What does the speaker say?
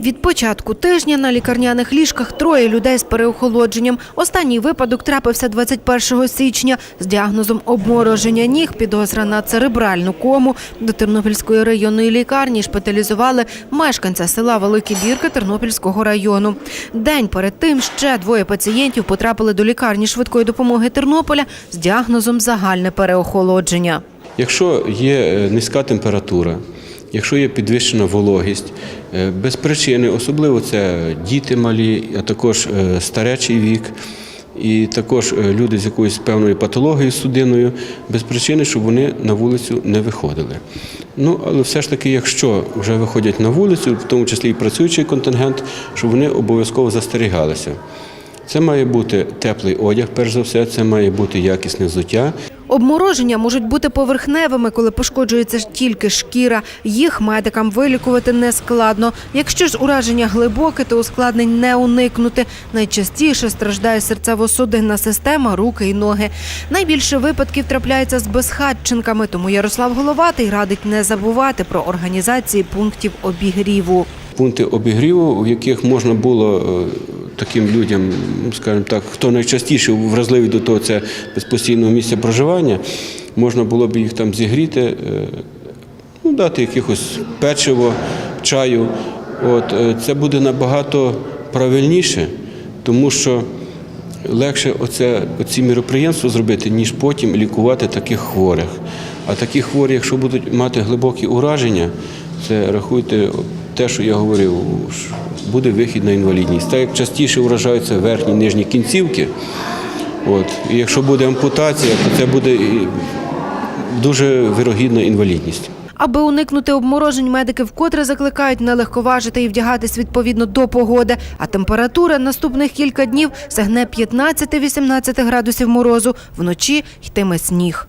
Від початку тижня на лікарняних ліжках троє людей з переохолодженням. Останній випадок трапився 21 січня з діагнозом обмороження ніг, підозра на церебральну кому. До Тернопільської районної лікарні шпиталізували мешканця села Великі Бірки Тернопільського району. День перед тим ще двоє пацієнтів потрапили до лікарні швидкої допомоги Тернополя з діагнозом загальне переохолодження. Якщо є е, низька температура, якщо є підвищена вологість, е, без причини, особливо це діти малі, а також е, старечий вік, і також е, люди з якоюсь певною патологією судинною, без причини, щоб вони на вулицю не виходили. Ну, але все ж таки, якщо вже виходять на вулицю, в тому числі і працюючий контингент, щоб вони обов'язково застерігалися. Це має бути теплий одяг, перш за все, це має бути якісне взуття. Обмороження можуть бути поверхневими, коли пошкоджується тільки шкіра. Їх медикам вилікувати не складно. Якщо ж ураження глибоке, то ускладнень не уникнути. Найчастіше страждає серцево-судинна система, руки і ноги. Найбільше випадків трапляється з безхатченками, тому Ярослав Головатий радить не забувати про організації пунктів обігріву. пункти обігріву, в яких можна було е, таким людям, ну, скажімо так, хто найчастіше вразливий до того, це без постійного місця проживання, можна було б їх там зігріти, е, ну, дати якихось печиво, чаю. От, е, це буде набагато правильніше, тому що легше оце, оці міроприємства зробити, ніж потім лікувати таких хворих. А такі хворі, якщо будуть мати глибокі ураження, це рахуйте те, що я говорив, буде вихід на інвалідність. Так як частіше вражаються верхні нижні кінцівки, от, і якщо буде ампутація, то це буде дуже вирогідна інвалідність. Аби уникнути обморожень, медики вкотре закликають не легковажити і вдягатись відповідно до погоди. А температура наступних кілька днів сягне 15-18 градусів морозу. Вночі йтиме сніг.